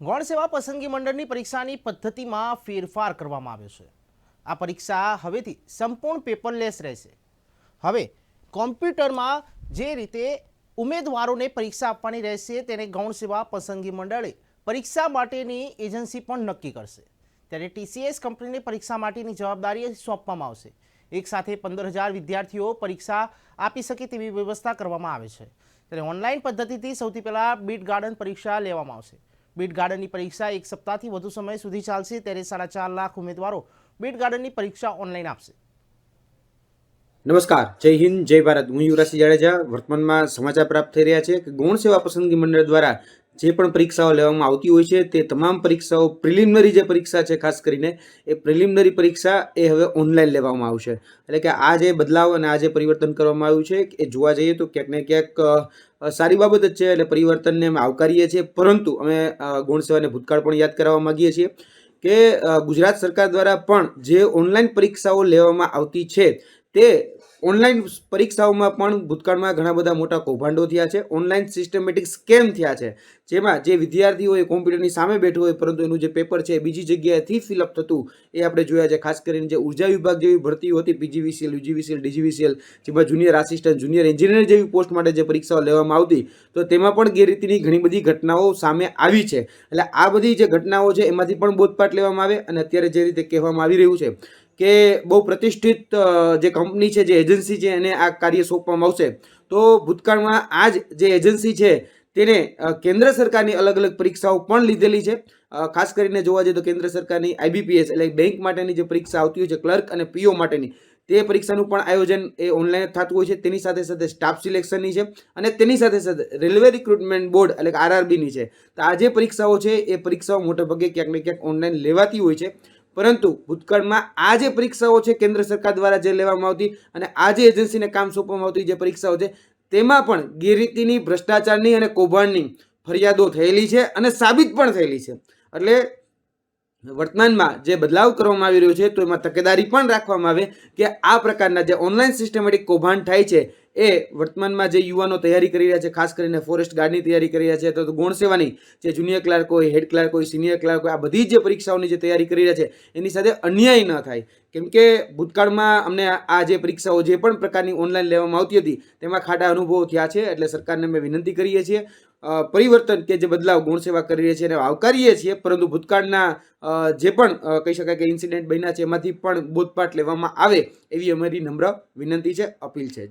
ગૌણ સેવા પસંદગી મંડળની પરીક્ષાની પદ્ધતિમાં ફેરફાર કરવામાં આવ્યો છે. આ પરીક્ષા હવેથી સંપૂર્ણ પેપરલેસ રહેશે. હવે કોમ્પ્યુટરમાં જે રીતે ઉમેદવારોને પરીક્ષા આપવાની રહેશે તેને ગૌણ સેવા પસંદગી મંડળે પરીક્ષા માટેની એજન્સી પણ નક્કી કરશે. ત્યારે ટીસીએસ કંપનીને પરીક્ષા માટેની જવાબદારી સોંપવામાં આવશે. એક સાથે પંદર હજાર વિદ્યાર્થીઓ પરીક્ષા આપી શકે તેવી વ્યવસ્થા કરવામાં આવે છે. ત્યારે ઓનલાઈન પદ્ધતિથી સૌથી પહેલાં બીટ ગાર્ડન પરીક્ષા લેવામાં આવશે. બીટ ગાર્ડનની પરીક્ષા એક સપ્તાહથી વધુ સમય સુધી ચાલશે, ત્યારે સાડા ચાર લાખ ઉમેદવારો બીટ ગાર્ડનની પરીક્ષા ઓનલાઈન આપશે. નમસ્કાર, જય હિન્દ, જય ભારત. હું યુવરાજ જાડેજા વર્તમાનમાં સમાચાર પ્રાપ્ત થઈ રહ્યા છે કે ગૌણ સેવા પસંદગી મંડળ દ્વારા જે પણ પરીક્ષાઓ લેવામાં આવતી હોય છે, તે તમામ પરીક્ષાઓ પ્રિલિમિનરી જે પરીક્ષા છે, ખાસ કરીને, એ પ્રિલિમિનરી પરીક્ષા એ હવે ઓનલાઈન લેવામાં આવશે. એટલે કે આ જે બદલાવ અને આ જે પરિવર્તન કરવામાં આવ્યું છે, એ જોવા જઈએ તો ક્યાંક ને ક્યાંક સારી બાબત જ છે એટલે પરિવર્તનને અમે આવકારીએ છીએ. પરંતુ અમે ગુણસેવાને ગૌણ સેવાને ભૂતકાળ પણ યાદ કરાવવા માગીએ છીએ કે ગુજરાત સરકાર દ્વારા પણ જે ઓનલાઈન પરીક્ષાઓ લેવામાં આવતી છે તે ઓનલાઈન પરીક્ષાઓમાં પણ ભૂતકાળમાં ઘણા બધા મોટા કૌભાંડો થયા છે. ઓનલાઈન સિસ્ટમેટિક સ્કેમ થયા છે. જેમાં જે વિદ્યાર્થીઓ એ કોમ્પ્યુટરની સામે બેઠું હોય, પરંતુ એનું જે પેપર છે બીજી જગ્યાએથી ફિલઅપ થતું, એ આપણે જોયા છે. ખાસ કરીને જે ઊર્જા વિભાગ જેવી ભરતીઓ હતી પીજીવીસીએલ યુજીવીસીએલ ડીજીવીસીએલ જેમાં જુનિયર આસિસ્ટન્ટ જુનિયર એન્જિનિયર જેવી પોસ્ટ માટે જે પરીક્ષાઓ લેવામાં આવતી, તો તેમાં પણ ગેરરીતિની ઘણી બધી ઘટનાઓ સામે આવી છે. એટલે આ બધી જે ઘટનાઓ છે, એમાંથી પણ બોધપાઠ લેવામાં આવે અને અત્યારે જે રીતે કહેવામાં આવી રહ્યું છે કે બહુ પ્રતિષ્ઠિત જે કંપની છે, જે એજન્સી છે, એને આ કાર્ય સોંપવામાં આવશે. તો ભૂતકાળમાં આ જ જે એજન્સી છે, તેને કેન્દ્ર સરકારની અલગ અલગ પરીક્ષાઓ પણ લીધેલી છે. ખાસ કરીને જોવા જઈએ તો કેન્દ્ર સરકારની આઈબીપીએસ એટલે બેંક માટેની જે પરીક્ષા આવતી હોય છે, ક્લર્ક અને પીઓ માટેની, તે પરીક્ષાનું પણ આયોજન એ ઓનલાઈન થતું હોય છે. તેની સાથે સાથે સ્ટાફ સિલેક્શનની છે અને તેની સાથે સાથે રેલવે રિક્રુટમેન્ટ બોર્ડ, એટલે કે આરઆરબીની છે. તો આ જે પરીક્ષાઓ છે, એ પરીક્ષાઓ મોટાભાગે ક્યાંક ને ક્યાંક ઓનલાઈન લેવાતી હોય છે. પરંતુ ભૂતકાળમાં આ જે પરીક્ષાઓ છે કેન્દ્ર સરકાર દ્વારા જે લેવામાં આવતી અને આ જે એજન્સીને કામ સોંપવામાં આવતી જે પરીક્ષાઓ છે, તેમાં પણ ગેરરીતિની, ભ્રષ્ટાચારની અને કૌભાંડની ફરિયાદો થયેલી છે અને સાબિત પણ થયેલી છે. એટલે વર્તમાનમાં જે બદલાવ કરવામાં આવી રહ્યો છે, તો એમાં તકેદારી પણ રાખવામાં આવે કે આ પ્રકારના જે ઓનલાઈન સિસ્ટમેટિક કૌભાંડ થાય છે એ વર્તમાનમાં જે યુવાનો તૈયારી કરી રહ્યા છે, ખાસ કરીને ફોરેસ્ટ ગાર્ડની તૈયારી કરી રહ્યા છે, તો ગુણ સેવાની જે જુનિયર ક્લાર્ક હોય હેડ ક્લાર્ક હોય સિનિયર ક્લાર્ક હોય, આ બધી જે પરીક્ષાઓની જે તૈયારી કરી રહ્યા છે, એની સાથે અન્યાય ન થાય. કેમ કે ભૂતકાળમાં અમને આ જે પરીક્ષાઓ જે પણ પ્રકારની ઓનલાઈન લેવામાં આવતી હતી, તેમાં ખાટા અનુભવો થયા છે, એટલે સરકારને અમે વિનંતી કરીએ છીએ પરિવર્તન કે જે બદલાવ ગુણ સેવા કરી રહી છે એને આવકારીએ છીએ, પરંતુ ભૂતકાળના જે પણ કહી શકાય કે ઇન્સિડન્ટ બન્યા છે, એમાંથી પણ બોધપાઠ લેવામાં આવે, એવી અમારી નમ્ર વિનંતી છે, અપીલ છે.